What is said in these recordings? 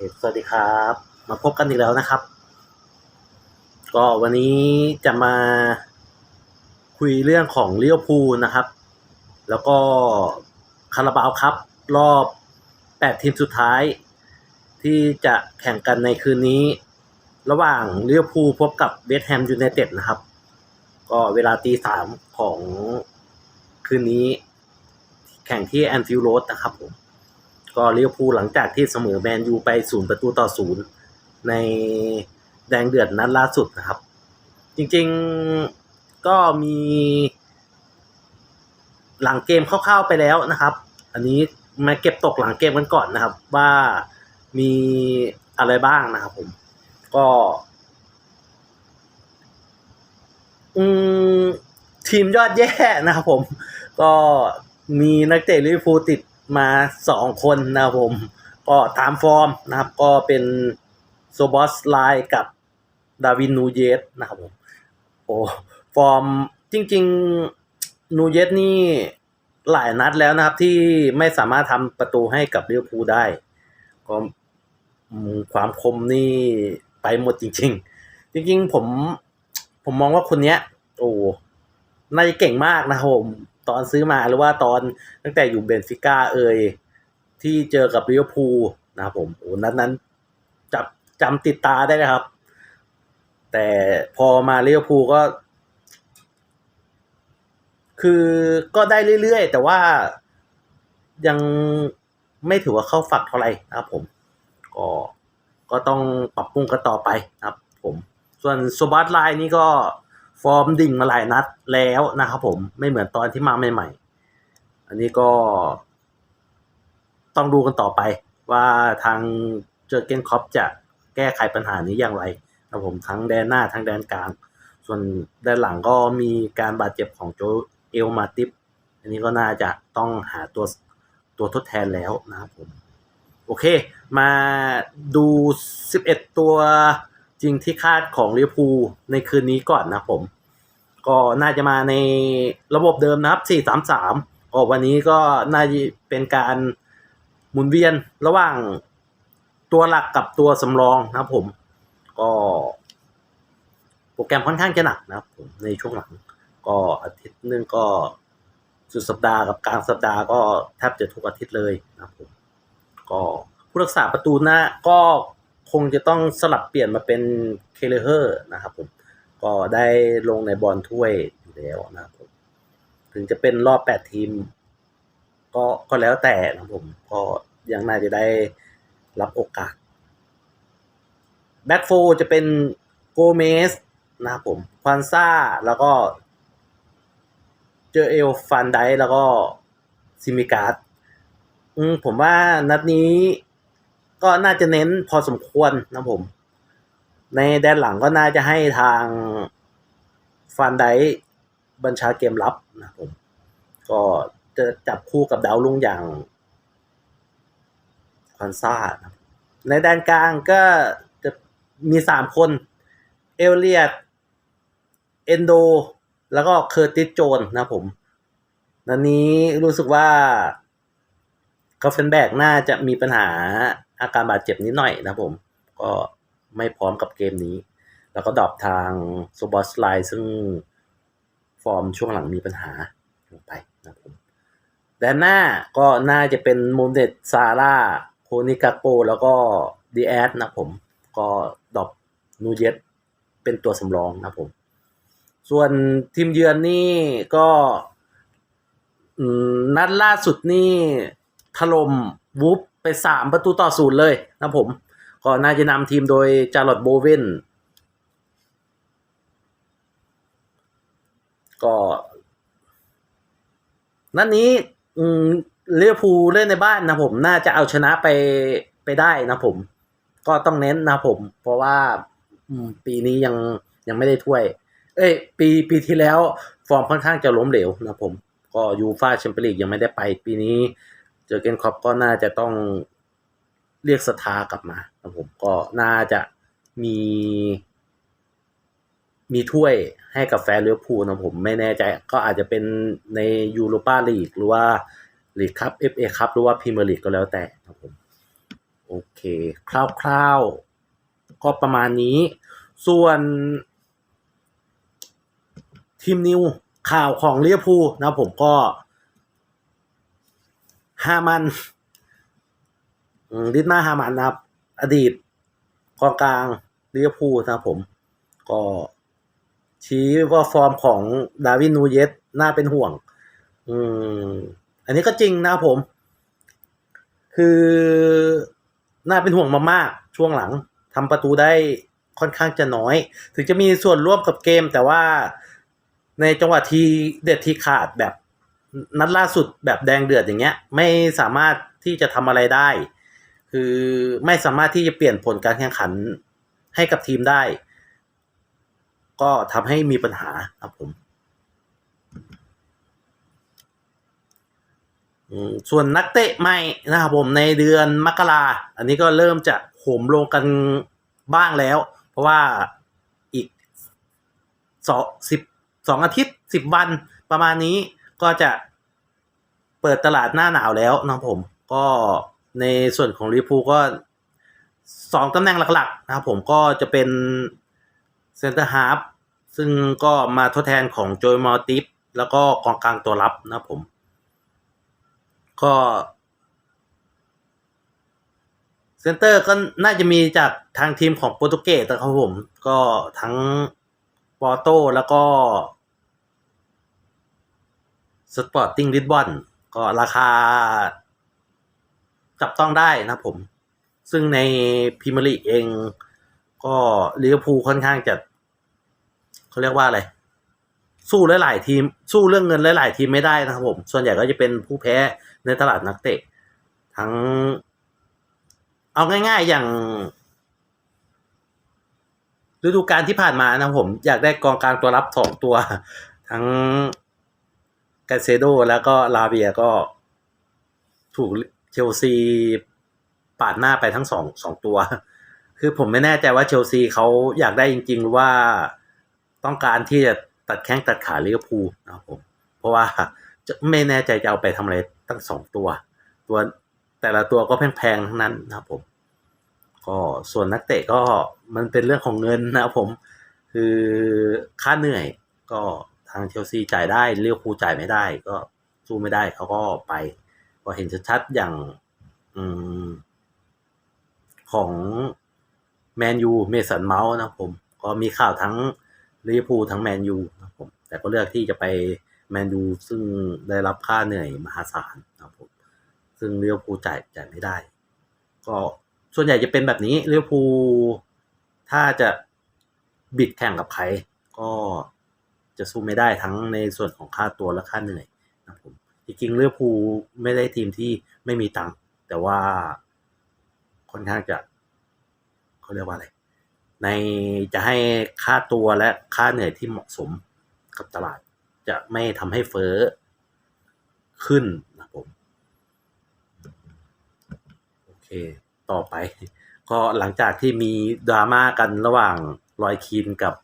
สวัสดีครับ มาพบกันอีกแล้วนะครับ ก็วันนี้จะมาคุยเรื่องของเลี้ยวภูนะครับ แล้วก็คาราบาวครับ รอบ 8 ทีมสุดท้าย ที่จะแข่งกันในคืนนี้ ระหว่างเลี้ยวภูพบกับเวสต์แฮมยูไนเต็ดนะครับ ก็เวลาตีสามของคืนนี้ แข่งที่แอนฟิลโรดนะครับผม ก็เลี้ยวภูหลังจากที่เสมอแมนยูไปศูนย์ประตูต่อศูนย์ในแดงเดือดนัดล่าสุดนะครับ จริงๆก็มี หลังเกมคร่าวๆไปแล้วนะครับ อันนี้มาเก็บตกหลังเกมกันก่อนนะครับ ว่ามีอะไรบ้างนะครับผม ก็ อืมทีมยอดแย่นะครับผม ก็มีนักเตะลิเวอร์พูลติด มาสองคนนะครับผม ก็ตามฟอร์มนะครับ ก็เป็นโซบอสไลน์กับดาวินนูเยสนะครับผมโอ้ฟอร์มจริง ๆ นูเยสนี่หลายนัดแล้วนะครับ ที่ไม่สามารถทำประตูให้กับลิเวอร์พูลได้ ก็ความคมนี่ไปหมดจริง ๆ จริง ๆ ผมผมมองว่าคนเนี้ย โอ้น่าจะเก่งมากนะครับผม ตอนซื้อมาหรือว่าตอนตั้งแต่อยู่เบนฟิก้าเอ่ยที่เจอกับลิเวอร์พูลนะครับผมโอ้นั้นนั้นจับจำติดตาได้นะครับ แต่พอมาลิเวอร์พูลก็ คือก็ได้เรื่อยๆ แต่ว่ายังไม่ถือว่าเข้าฝักเท่าไหร่นะครับผม ก็ก็ต้องปรับปรุงกันต่อไปนะครับผม ส่วนโซบัสไลน์นี่ก็ ฟอร์มดิ่งมาหลายนัดแล้วนะครับผมไม่เหมือนตอนที่มาใหม่ๆ อันนี้ก็ต้องดูกันต่อไป ว่าทางเจอเกนคอปจะแก้ไขปัญหานี้อย่างไรนะครับผมทั้งแดนหน้าทั้งแดนกลาง ส่วนแดนหลังก็มีการบาดเจ็บของโจเอลมาติฟอันนี้ก็น่าจะต้องหาตัวตัวทดแทนแล้วนะครับผม โอเค มาดู 11 ตัว จริงที่คาดของลิเวอร์พูลในคืนนี้ก่อนนะผม ก็น่าจะมาในระบบเดิมนะครับ 4-3-3ก็วันนี้ก็น่าจะเป็นการหมุนเวียนระหว่างตัวหลักกับตัวสำรองนะครับผม ก็ โปรแกรมค่อนข้างจะหนักนะครับผมในช่วงหลัง ก็อาทิตย์นึงก็สุดสัปดาห์กับกลางสัปดาห์ก็แทบจะทุกอาทิตย์เลยนะครับผม ก็ผู้รักษาประตูหน้าก็ คงจะต้องสลับเปลี่ยนมาเป็นเคเลเฮอร์นะครับผมก็ได้ลงในบอลถ้วยอยู่แล้วนะครับผมถึงจะเป็นรอบ 8 ทีม ก็ก็แล้วแต่นะครับผม ก็ยังน่าจะได้รับโอกาสแบ็กโฟจะเป็นโกเมสนะครับผมควันซ่าแล้วก็เจอเอลฟันไดแล้วก็ซิมิการ์ดผมว่านัดนี้ ก็น่าจะเน้นพอสมควรนะผม ในแดนหลังก็น่าจะให้ทางฟันไดบัญชาเกมรับนะผม ก็จะจับคู่กับดาวรุ่งอย่างคอนซ่าในแดนกลางก็จะมีสามคน เอลเลียดเอนโด แล้วก็เคอร์ติสโจนนะผมนันนี้รู้สึกว่ากาเฟนแบกน่าจะมีปัญหา อาการบาดเจ็บนิดหน่อยนะผม ก็ไม่พร้อมกับเกมนี้ แล้วก็ดรอปทางโซบอสไลซึ่งฟอร์มช่วงหลังมีปัญหาลงไปนะครับผมแดนหน้าก็น่าจะเป็นโมเดตซาร่าโคนิกาโปแล้วก็ดีแอดนะผม ก็ดรอปนูเยตเป็นตัวสำรองนะครับผม ส่วนทีมเยือนนี่ก็นัดล่าสุดนี่ถล่มวูฟ ไปสามประตูต่อศูนย์เลยนะผมก็น่าจะนำทีมโดยจารอดโบเวนก็นัดนนี้เลี้ยวภูลเล่นในบ้านนะผมน่าจะเอาชนะไปไปได้นะผม ก็ต้องเน้นนะผม เพราะว่าปีนี้ยังยังไม่ได้ถ้วย เอ้ย ปีปีที่แล้ว ฟอร์มค่อนข้างจะล้มเหลวนะผม ก็ยูฟาแชมเปี้ยนลีกยังไม่ได้ไป ปีนี้ จอเกนคอปก็น่าจะต้องเรียกสถากลับมานะผมก็น่าจะมี มีถ้วยให้กับแฟนเลี้ยวภูนะผมไม่แน่ใจ ก็อาจจะเป็นในยูโรปาลีกหรือว่าลีกคัพเอฟเอคัพหรือว่าพรีเมียร์ลีกก็แล้วแต่นะผมโอเคคร่าวๆ ก็ประมาณนี้ ส่วนทีมนิวข่าวของเลียพูนะผมก็ ฮามันอืมดิดมาฮามันนะครับ อดีตกองกลางเลียพูลนะครับผม ก็ชี้ว่าฟอร์มของดาวินนูเยสน่าเป็นห่วง อืม อันนี้ก็จริงนะครับผม คือน่าเป็นห่วงมากๆ ช่วงหลังทำประตูได้ค่อนข้างจะน้อย ถึงจะมีส่วนร่วมกับเกม แต่ว่าในจังหวะทีเด็ดทีขาดแบบ นัดล่าสุดแบบแดงเดือดอย่างเงี้ย ไม่สามารถที่จะทำอะไรได้ คือไม่สามารถที่จะเปลี่ยนผลการแข่งขันให้กับทีมได้ ก็ทำให้มีปัญหาครับผมอืมส่วนนักเตะใหม่นะครับผมในเดือนมกราอันนี้ก็เริ่มจะโหมลงกันบ้างแล้ว เพราะว่าอีกสองสิบสองอาทิตย์สิบวันประมาณนี้ ก็จะเปิดตลาดหน้าหนาวแล้วนะผม ก็ในส่วนของลิพูก็สองตำแหน่งหลักๆนะครับผมก็จะเป็นเซนเตอร์ฮาร์ฟซึ่งก็มาทดแทนของโจยมอติฟแล้วก็กองกลางตัวรับนะผม ก็เซนเตอร์ก็น่าจะมีจากทางทีมของโปรตุเกสนะครับผม ก็ทั้งปอร์โตแล้วก็ สปอร์ติ้งลิสบอนก็ราคา จับต้องได้นะผม ซึ่งในพรีเมียร์ลีเอง ก็ลิเวอร์พูลค่อนข้างจะเขาเรียกว่าอะไร สู้หลายๆทีม สู้เรื่องเงินหลายๆทีมไม่ได้นะครับผม ส่วนใหญ่ก็จะเป็นผู้แพ้ในตลาดนักเตะ ทั้ง เอาง่ายๆอย่างฤดูกาลที่ผ่านมานะผม อยากได้กองกลางตัวรับสองตัว ทั้ง กาเซโดแล้วก็ลาเบียก็ถูกเชลซีปาดหน้าไปทั้งสองสองตัว คือผมไม่แน่ใจว่าเชลซีเขาอยากได้จริง ๆ หรือว่าต้องการที่จะตัดแข้งตัดขาลิเวอร์พูลนะครับผม เพราะว่าไม่แน่ใจจะเอาไปทำอะไรตั้งสองตัว ตัวแต่ละตัวก็แพงๆทั้งนั้นนะครับผม ก็ส่วนนักเตะก็มันเป็นเรื่องของเงินนะครับผม คือค่าเหนื่อยก็ ทางเชลซีจ่ายได้เลี้ยวคูจ่ายไม่ได้ ก็สู้ไม่ได้เขาก็ไปก็เห็นชัดๆอย่างอืมของแมนยูเมสันเมาส์นะผม ก็มีข่าวทั้งลิเวอร์พูลทั้งแมนยูนะผมแต่ก็เลือกที่จะไปแมนยูซึ่งได้รับค่าเหนื่อยมหาศาลนะผมซึ่งลิเวอร์พูลจ่ายจ่ายไม่ได้ ก็ส่วนใหญ่จะเป็นแบบนี้ลิเวอร์พูลถ้าจะบิดแข่งกับใคร ก็ จะสู้ไม่ได้ทั้งในส่วนของค่าตัวและค่าเหนื่อยนะครับผมจริงๆลิเวอพูไม่ได้ทีมที่ไม่มีตังค์แต่ว่าค่อนข้างจะเขาเรียกว่าอะไรในจะให้ค่าตัวและค่าเหนื่อยที่เหมาะสมกับตลาด จะไม่ทำให้เฟ้อขึ้นนะครับผมโอเค ต่อไป ก็หลังจากที่มีดราม่ากันระหว่างลอยคีนกับ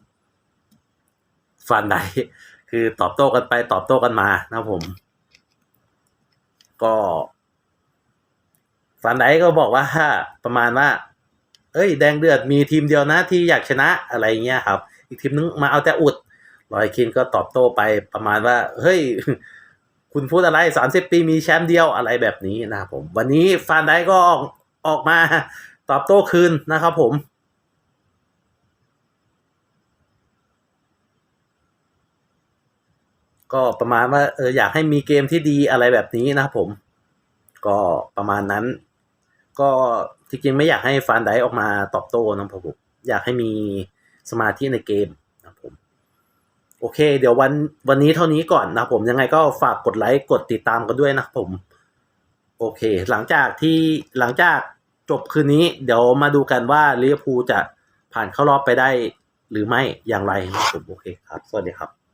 ฟันไดคือตอบโต้กันไปตอบโต้กันมานะผม ก็ฟันไดก็บอกว่าประมาณว่า เอ้ย แดงเดือดมีทีมเดียวนะที่อยากชนะอะไรเงี้ยครับ อีกทีมนึงมาเอาแต่อุดลอยคินก็ตอบโต้ไปประมาณว่า เฮ้ย คุณพูดอะไรสามสิบปีมีแชมป์เดียวอะไรแบบนี้นะครับผม วันนี้ฟานไดก็ออกออกมาตอบโต้คืนนะครับผม ก็ประมาณว่าเอออยากให้มีเกมที่ดีอะไรแบบนี้นะครับผม ก็ประมาณนั้น ก็จริงๆไม่อยากให้ฟานไดออกมาตอบโต้นะผมอยากให้มีสมาธิในเกมนะผมโอเค เดี๋ยววันวันนี้เท่านี้ก่อนนะผมยังไงก็ฝากกดไลค์กดติดตามกันด้วยนะผม โอเค หลังจากที่หลังจากจบคืนนี้ เดี๋ยวมาดูกันว่าลิเวอร์พูลจะผ่านเข้ารอบไปได้หรือไม่อย่างไรนะครับผมโอเคครับ สวัสดีครับ